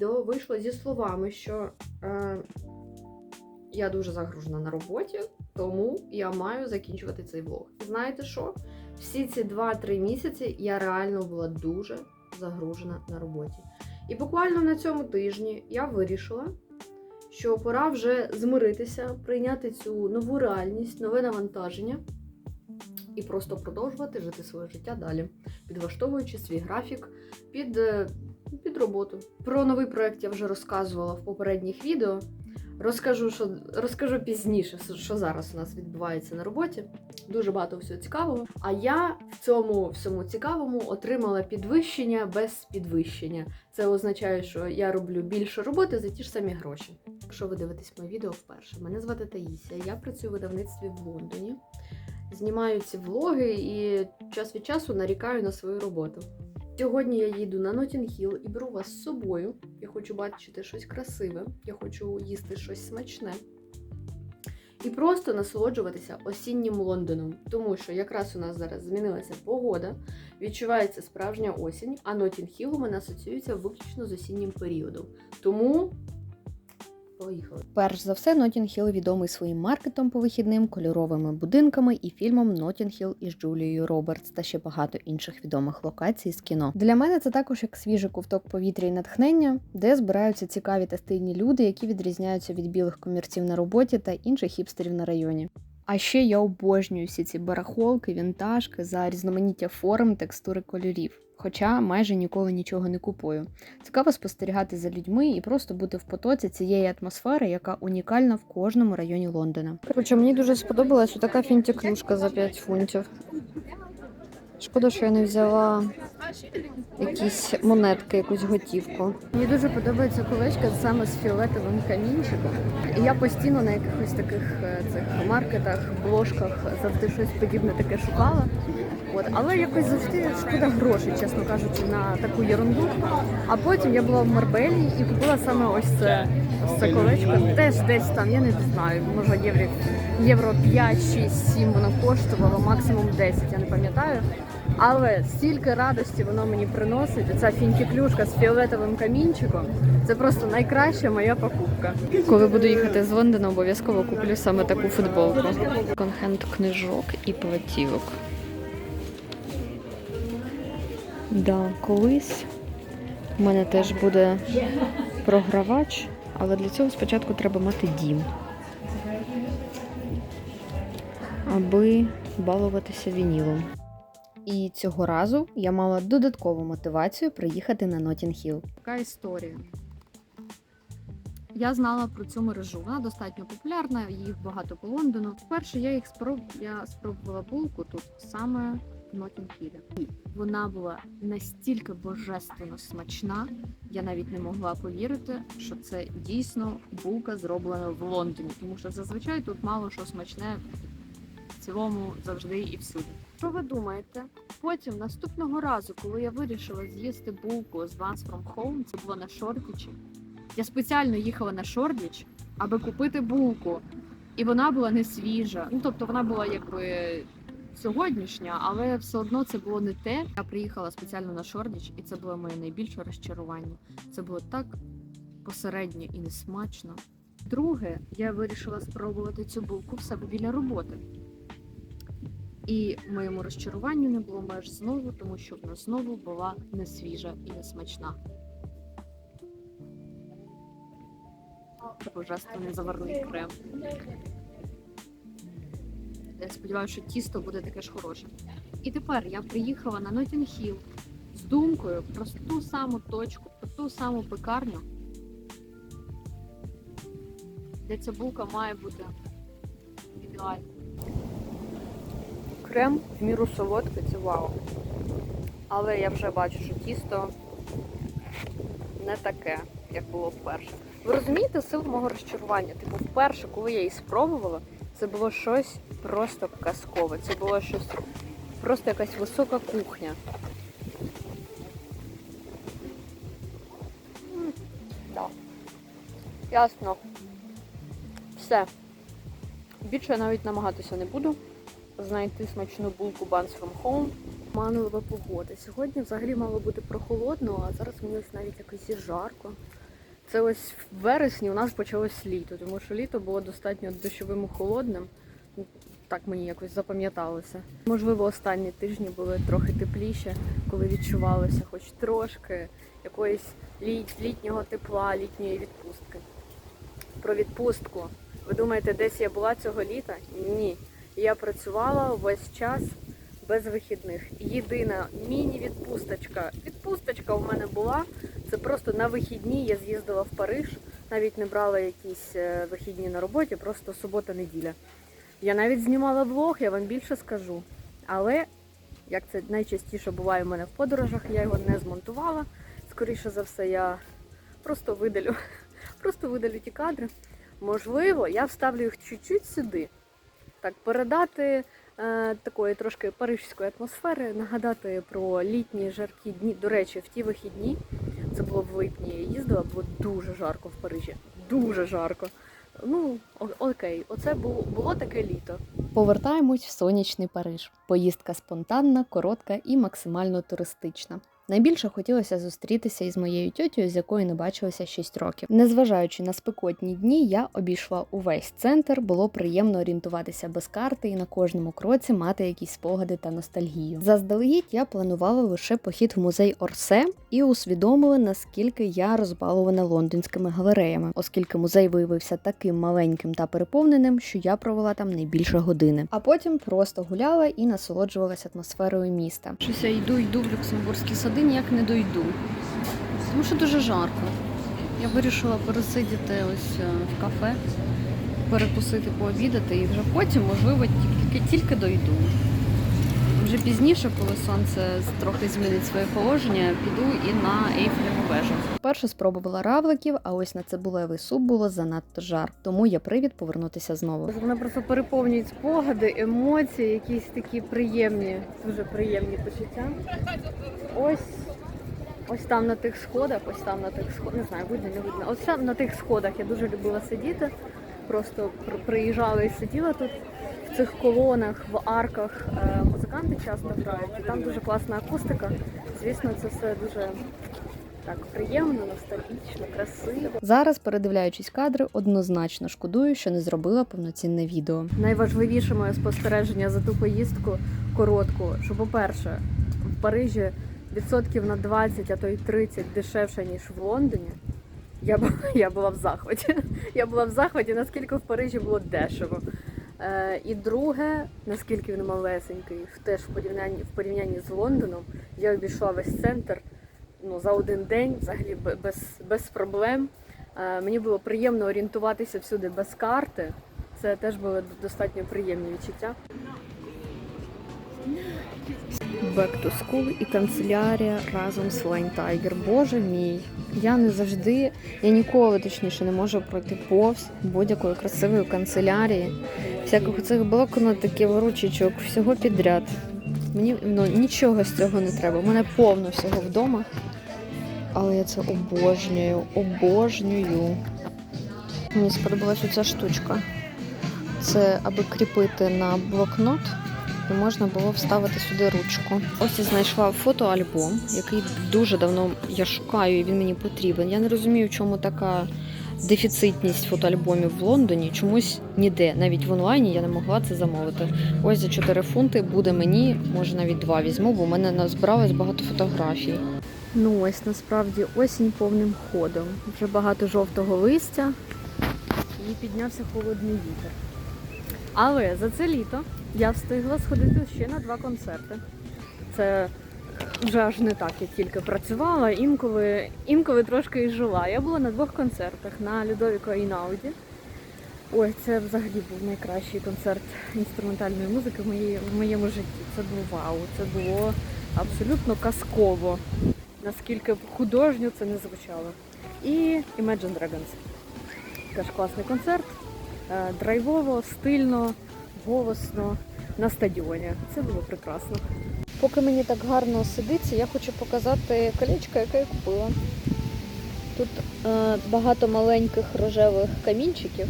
відео вийшло зі словами, що е, я дуже загружена на роботі, тому я маю закінчувати цей влог. Знаєте що? Всі ці 2-3 місяці я реально була дуже загружена на роботі. І буквально на цьому тижні я вирішила, що пора вже змиритися, прийняти цю нову реальність, нове навантаження і просто продовжувати жити своє життя далі, підлаштовуючи свій графік під, е, під роботу. Про новий проект я вже розказувала в попередніх відео. Розкажу, що розкажу пізніше, що зараз у нас відбувається на роботі. Дуже багато всього цікавого. А я в цьому всьому цікавому отримала підвищення без підвищення. Це означає, що я роблю більше роботи за ті ж самі гроші. Якщо ви дивитесь моє відео вперше, мене звати Таїсія. Я працюю в видавництві в Лондоні. Знімаю ці влоги і час від часу нарікаю на свою роботу. Сьогодні я їду на Нотінг-Хіл і беру вас з собою. Я хочу бачити щось красиве, я хочу їсти щось смачне. І просто насолоджуватися осіннім Лондоном, тому що якраз у нас зараз змінилася погода, відчувається справжня осінь, а Нотінг-Хіл у мене асоціюється виключно з осіннім періодом. Тому поїхали. Перш за все, Notting Hill відомий своїм маркетом по вихідним, кольоровими будинками і фільмом Notting Hill із Джулією Робертс та ще багато інших відомих локацій з кіно. Для мене це також як свіжий ковток повітря і натхнення, де збираються цікаві та стильні люди, які відрізняються від білих комірців на роботі та інших хіпстерів на районі. А ще я обожнюю всі ці барахолки, вінтажки за різноманіття форм, текстури кольорів. Хоча майже ніколи нічого не купую. Цікаво спостерігати за людьми і просто бути в потоці цієї атмосфери, яка унікальна в кожному районі Лондона. Короче, мені дуже сподобалась така фінтіклюшка за 5 фунтів. Шкода, що я не взяла якісь монетки, якусь готівку. Мені дуже подобається колечка саме з фіолетовим камінчиком. Я постійно на якихось таких е, цих маркетах, бложках завжди щось подібне таке шукала. От, але якось завжди шкода грошей, чесно кажучи, на таку ерунду. А потім я була в Марбелі і купила саме ось це, ось це колечко. Теж десь там, я не знаю, може євро, євро 5, 6, 7 воно коштувало, максимум 10, я не пам'ятаю. Але стільки радості воно мені приносить. Оця фінтіклюшка з фіолетовим камінчиком. Це просто найкраща моя покупка. Коли буду їхати з Лондона, обов'язково куплю саме таку футболку. Конхенд книжок і платівок. Да, колись у мене теж буде програвач, але для цього спочатку треба мати дім, аби балуватися вінілом. І цього разу я мала додаткову мотивацію приїхати на Hill. Така історія. Я знала про цю мережу. Вона достатньо популярна, їх багато по Лондону. Вперше я їх спроб... я спробувала булку тут саме в Нотінг-Хілі. Вона була настільки божественно смачна, я навіть не могла повірити, що це дійсно булка зроблена в Лондоні, тому що зазвичай тут мало що смачне в цілому завжди і всюди. Що ви думаєте? Потім наступного разу, коли я вирішила з'їсти булку з Once From Home, це було на Шордвічі. Я спеціально їхала на Шордвіч, аби купити булку. І вона була не свіжа. Ну тобто вона була якби сьогоднішня, але все одно це було не те. Я приїхала спеціально на Шордвіч, і це було моє найбільше розчарування. Це було так посередньо і несмачно. Друге, я вирішила спробувати цю булку в себе біля роботи. І моєму розчаруванню не було меж знову, тому що вона знову була не свіжа і не смачна. Божественний заварний крем. Я сподіваюся, що тісто буде таке ж хороше. І тепер я приїхала на Hill з думкою про ту саму точку, про ту саму пекарню, де ця булка має бути ідеальна. Крем в міру солодкий, це вау. Але я вже бачу, що тісто не таке, як було вперше. Ви розумієте силу мого розчарування? Типу, вперше, коли я її спробувала, це було щось просто казкове. Це було щось просто якась висока кухня. Ясно. Все. Більше я навіть намагатися не буду знайти смачну булку Buns from Home. Манулова погода. Сьогодні взагалі мало бути прохолодно, а зараз мені ось навіть якось і жарко. Це ось в вересні у нас почалось літо, тому що літо було достатньо дощовим і холодним. Так мені якось запам'яталося. Можливо, останні тижні були трохи тепліше, коли відчувалося хоч трошки якоїсь літ, літнього тепла, літньої відпустки. Про відпустку. Ви думаєте, десь я була цього літа? Ні. Я працювала весь час без вихідних. Єдина міні-відпусточка. Відпусточка у мене була. Це просто на вихідні я з'їздила в Париж, навіть не брала якісь е, вихідні на роботі, просто субота-неділя. Я навіть знімала влог, я вам більше скажу. Але, як це найчастіше буває в мене в подорожах, я його не змонтувала. Скоріше за все, я просто видалю, просто видалю ті кадри. Можливо, я вставлю їх чуть-чуть сюди. Так, передати е, такої трошки парижської атмосфери, нагадати про літні жаркі дні. До речі, в ті вихідні, це було в липні, я їздила, було дуже жарко в Парижі. Дуже жарко. Ну, окей, оце було, було таке літо. Повертаємось в сонячний Париж. Поїздка спонтанна, коротка і максимально туристична. Найбільше хотілося зустрітися із моєю тьотю, з якою не бачилася 6 років. Незважаючи на спекотні дні, я обійшла увесь центр. Було приємно орієнтуватися без карти і на кожному кроці мати якісь спогади та ностальгію. Заздалегідь я планувала лише похід в музей Орсе і усвідомила, наскільки я розбалована лондонськими галереями, оскільки музей виявився таким маленьким та переповненим, що я провела там не більше години. А потім просто гуляла і насолоджувалася атмосферою міста. Щось я йду, йду в Люксембурзькі сади, ніяк не дойду. Тому що дуже жарко. Я вирішила пересидіти ось е, в кафе, перекусити, пообідати і вже потім, можливо, тільки, тільки дойду. Вже пізніше, коли сонце трохи змінить своє положення, піду і на Ейфелеву вежу. Перше спробувала равликів, а ось на цибулевий суп було занадто жар, тому є привід повернутися знову. Мене просто переповнюють спогади, емоції, якісь такі приємні, дуже приємні почуття. Ось, ось там на тих сходах, ось там на тих сходах, не знаю, видно, не видно. Ось там на тих сходах я дуже любила сидіти. Просто при- приїжджала і сиділа тут в цих колонах, в арках. Е, Музиканти часто грають, і там дуже класна акустика. Звісно, це все дуже так приємно, ностальгічно, красиво. Зараз, передивляючись кадри, однозначно шкодую, що не зробила повноцінне відео. Найважливіше моє спостереження за ту поїздку коротку, що, по-перше, в Парижі відсотків на 20, а то й 30 дешевше, ніж в Лондоні. Я, я була в захваті. Я була в захваті, наскільки в Парижі було дешево. Е, і друге, наскільки він малесенький, теж в порівнянні, в порівнянні з Лондоном, я обійшла весь центр ну, за один день, взагалі без, без проблем. Е, мені було приємно орієнтуватися всюди без карти. Це теж були достатньо приємні відчуття. Back to School і канцелярія разом з Line Tiger. Боже мій. Я не завжди, я ніколи точніше не можу пройти повз будь-якої красивої канцелярії, всяких цих блокнотиків, ручечок, всього підряд. Мені ну, нічого з цього не треба. У мене повно всього вдома. Але я це обожнюю, обожнюю. Мені сподобалась оця штучка. Це аби кріпити на блокнот, і можна було вставити сюди ручку. Ось я знайшла фотоальбом, який дуже давно я шукаю, і він мені потрібен. Я не розумію, чому така дефіцитність фотоальбомів в Лондоні. Чомусь ніде, навіть в онлайні я не могла це замовити. Ось за 4 фунти буде мені, може навіть два візьму, бо в мене назбиралось багато фотографій. Ну ось насправді осінь повним ходом. Вже багато жовтого листя і піднявся холодний вітер. Але за це літо я встигла сходити ще на два концерти. Це вже аж не так, я тільки працювала, інколи, інколи трошки і жила. Я була на двох концертах на Людовіко і Науді. Ой, це взагалі був найкращий концерт інструментальної музики в, моїй, в моєму житті. Це було вау, це було абсолютно казково, наскільки художньо це не звучало. І Imagine Dragons. Теж класний концерт. Е, Драйвово, стильно, голосно на стадіоні. Це було прекрасно. Поки мені так гарно сидиться, я хочу показати колечко, яке я купила. Тут е, багато маленьких рожевих камінчиків.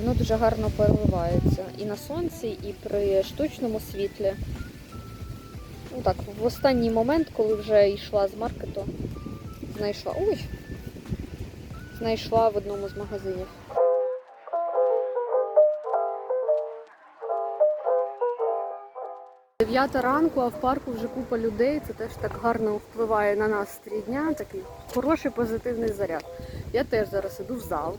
Воно дуже гарно переливається і на сонці, і при штучному світлі. Ну так, в останній момент, коли вже йшла з маркету, знайшла. Ой! знайшла в одному з магазинів. Дев'ята ранку, а в парку вже купа людей. Це теж так гарно впливає на настрій дня. Такий хороший позитивний заряд. Я теж зараз іду в зал.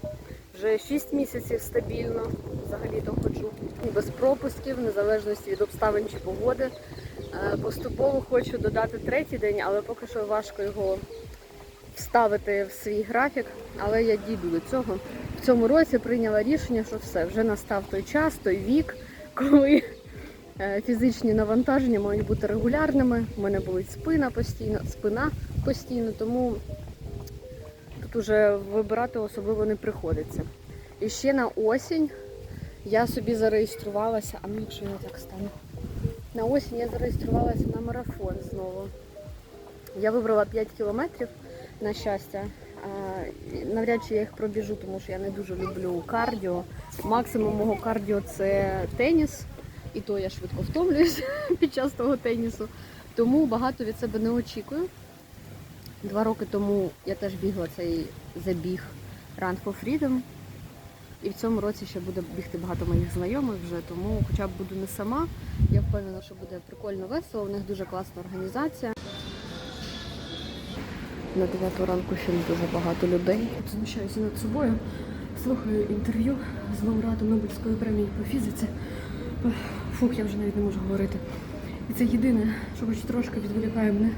Вже 6 місяців стабільно взагалі-то ходжу. Без пропусків, в незалежності від обставин чи погоди. Е, Поступово хочу додати третій день, але поки що важко його вставити в свій графік. Але я дійду до цього. В цьому році прийняла рішення, що все, вже настав той час, той вік, коли фізичні навантаження мають бути регулярними. У мене болить спина постійно, спина постійно, тому тут уже вибирати особливо не приходиться. І ще на осінь я собі зареєструвалася, а ну якщо я так стану. На осінь я зареєструвалася на марафон знову. Я вибрала 5 кілометрів на щастя. Навряд чи я їх пробіжу, тому що я не дуже люблю кардіо. Максимум мого кардіо це теніс, і то я швидко втомлююсь під час того тенісу. Тому багато від себе не очікую. Два роки тому я теж бігла цей забіг Run for Freedom. І в цьому році ще буде бігти багато моїх знайомих вже, тому хоча б буду не сама. Я впевнена, що буде прикольно весело. У них дуже класна організація. На 9 ранку ще не дуже багато людей. Знущаюся над собою. Слухаю інтерв'ю з лауреатом Нобелівської премії по фізиці. Фух, я вже навіть не можу говорити. І це єдине, що хоч трошки відволікає мене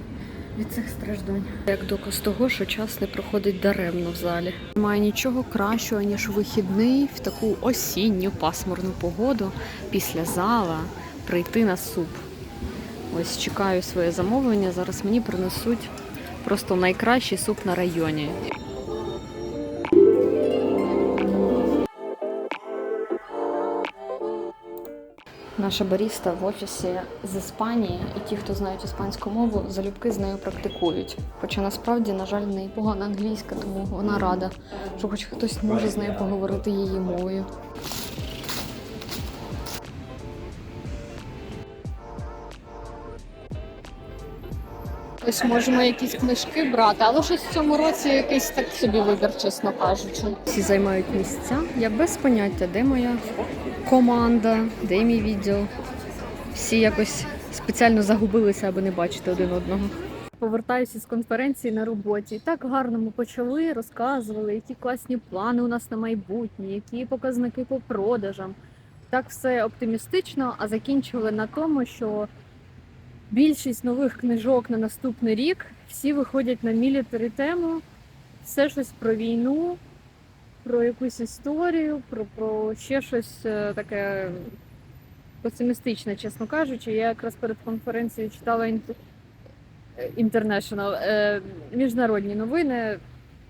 від цих страждань. Як доказ того, що час не проходить даремно в залі. Немає нічого кращого, ніж вихідний в таку осінню пасмурну погоду після зала прийти на суп. Ось чекаю своє замовлення. Зараз мені принесуть просто найкращий суп на районі. Наша баріста в офісі з Іспанії, і ті, хто знають іспанську мову, залюбки з нею практикують. Хоча насправді, на жаль, в погана англійська, тому вона рада, що хоч хтось може з нею поговорити її мовою. Ось можемо якісь книжки брати, але щось в цьому році якийсь так собі вибір, чесно кажучи. Всі займають місця. Я без поняття, де моя команда, де мій відділ. Всі якось спеціально загубилися, аби не бачити один одного. Повертаюся з конференції на роботі. Так гарно ми почали, розказували, які класні плани у нас на майбутнє, які показники по продажам. Так все оптимістично, а закінчили на тому, що більшість нових книжок на наступний рік всі виходять на мілітарі тему, все щось про війну, про якусь історію, про, про ще щось е, таке песимістичне, чесно кажучи. Я якраз перед конференцією читала International, е, міжнародні новини.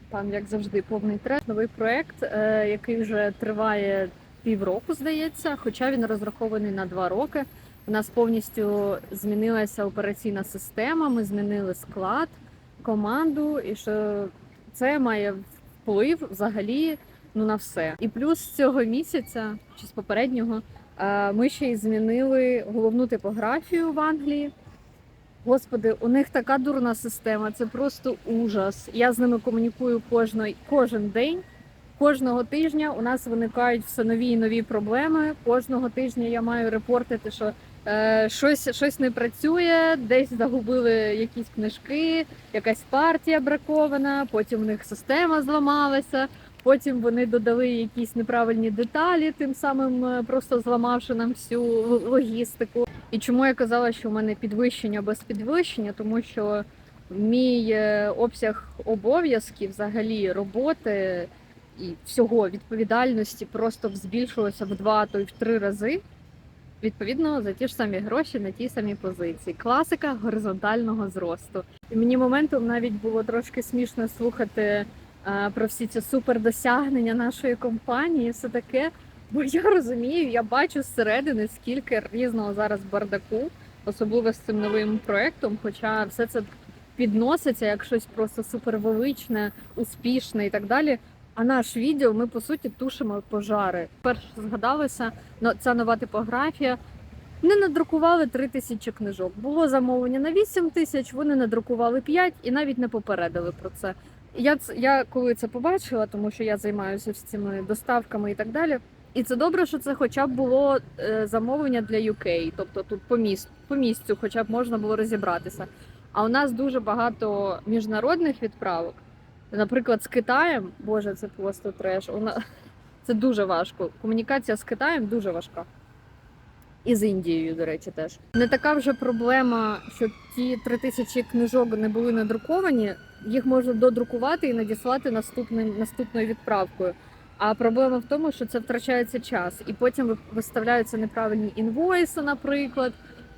Там, як завжди, повний треш. Новий проект, е, який вже триває півроку, здається, хоча він розрахований на два роки. У нас повністю змінилася операційна система. Ми змінили склад, команду, і що це має вплив взагалі ну на все. І плюс цього місяця чи з попереднього е, ми ще й змінили головну типографію в Англії. Господи, у них така дурна система, це просто ужас. Я з ними комунікую кожно, кожен день. Кожного тижня у нас виникають все нові і нові проблеми. Кожного тижня я маю репортити, що щось, щось не працює, десь загубили якісь книжки, якась партія бракована, потім у них система зламалася, потім вони додали якісь неправильні деталі, тим самим е, просто зламавши нам всю логістику. І чому я казала, що в мене підвищення без підвищення, тому що мій е, обсяг обов'язків, взагалі роботи і всього відповідальності просто збільшилося в два, то й в три рази. Відповідно, за ті ж самі гроші на тій самій позиції. Класика горизонтального зросту. І мені моментом навіть було трошки смішно слухати е, про всі ці супердосягнення нашої компанії, все таке. Бо я розумію, я бачу зсередини, скільки різного зараз бардаку, особливо з цим новим проектом. Хоча все це підноситься як щось просто супервеличне, успішне і так далі. А наш відділ ми по суті тушимо пожари. Перше згадалося ця нова типографія. Не надрукували 3 тисячі книжок. Було замовлення на 8 тисяч, вони надрукували 5 і навіть не попередили про це. Я, я коли це побачила, тому що я займаюся цими доставками і так далі. І це добре, що це хоча б було е, замовлення для UK, тобто тут по місту, по місцю, хоча б можна було розібратися. А у нас дуже багато міжнародних відправок. Наприклад, з Китаєм, боже, це просто треш. Це дуже важко. Комунікація з Китаєм дуже важка. І з Індією, до речі, теж. Не така вже проблема, що ті три тисячі книжок не були надруковані, їх можна додрукувати і надіслати наступним, наступною відправкою. А проблема в тому, що це втрачається час, і потім виставляються неправильні інвойси, наприклад,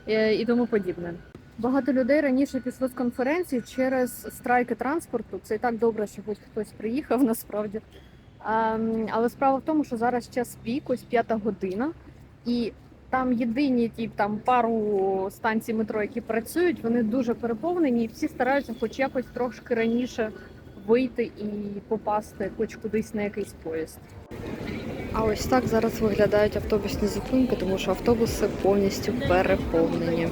е, і тому подібне. Багато людей раніше пішло з конференції через страйки транспорту. Це і так добре, що хоч хтось приїхав насправді. Ем, Але справа в тому, що зараз час пік, ось п'ята година, і там єдині ті там пару станцій метро, які працюють, вони дуже переповнені, і всі стараються хоч якось трошки раніше вийти і попасти хоч кудись на якийсь поїзд. А ось так зараз виглядають автобусні зупинки, тому що автобуси повністю переповнені.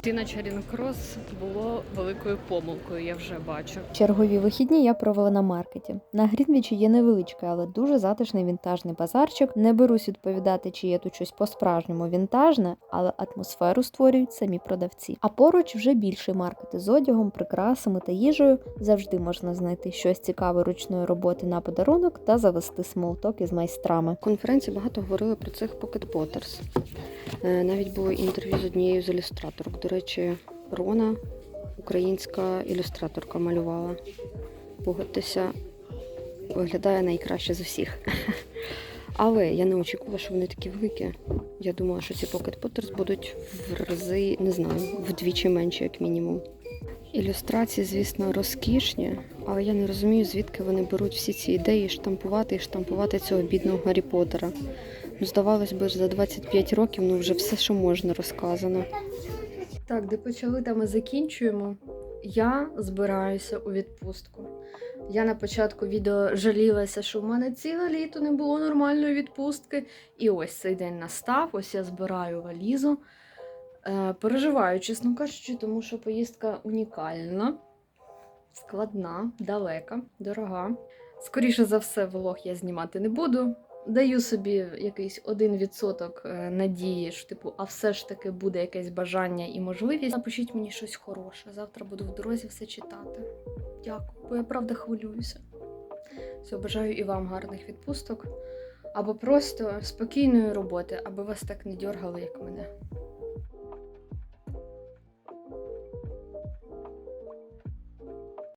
Йти на Чарінг Крос було великою помилкою, я вже бачу. Чергові вихідні я провела на маркеті. На Грінвічі є невеличкий, але дуже затишний вінтажний базарчик. Не берусь відповідати, чи є тут щось по-справжньому вінтажне, але атмосферу створюють самі продавці. А поруч вже більший маркет із одягом, прикрасами та їжею. Завжди можна знайти щось цікаве ручної роботи на подарунок та завести смолток із майстрами. конференції багато говорили про цих Pocket Potters. Е, Навіть було інтерв'ю з однією з ілюстраторок. Речі, Рона, українська ілюстраторка, малювала. Погодьтеся, виглядає найкраще з усіх. Але я не очікувала, що вони такі великі. Я думала, що ці Pocket Potters будуть в рази, не знаю, вдвічі менші, як мінімум. Ілюстрації, звісно, розкішні, але я не розумію, звідки вони беруть всі ці ідеї штампувати і штампувати цього бідного Гаррі Поттера. Ну, здавалось би, за 25 років ну вже все, що можна, розказано. Так, де почали, там і закінчуємо. Я збираюся у відпустку. Я на початку відео жалілася, що в мене ціле літо не було нормальної відпустки. І ось цей день настав, ось я збираю валізу. Е, переживаю, чесно кажучи, тому що поїздка унікальна, складна, далека, дорога. Скоріше за все, влог я знімати не буду. Даю собі якийсь один відсоток е, надії, що типу, а все ж таки буде якесь бажання і можливість. Напишіть мені щось хороше. Завтра буду в дорозі все читати. Дякую, бо я правда хвилююся. Все, бажаю і вам гарних відпусток. Або просто спокійної роботи, аби вас так не дьоргали, як мене.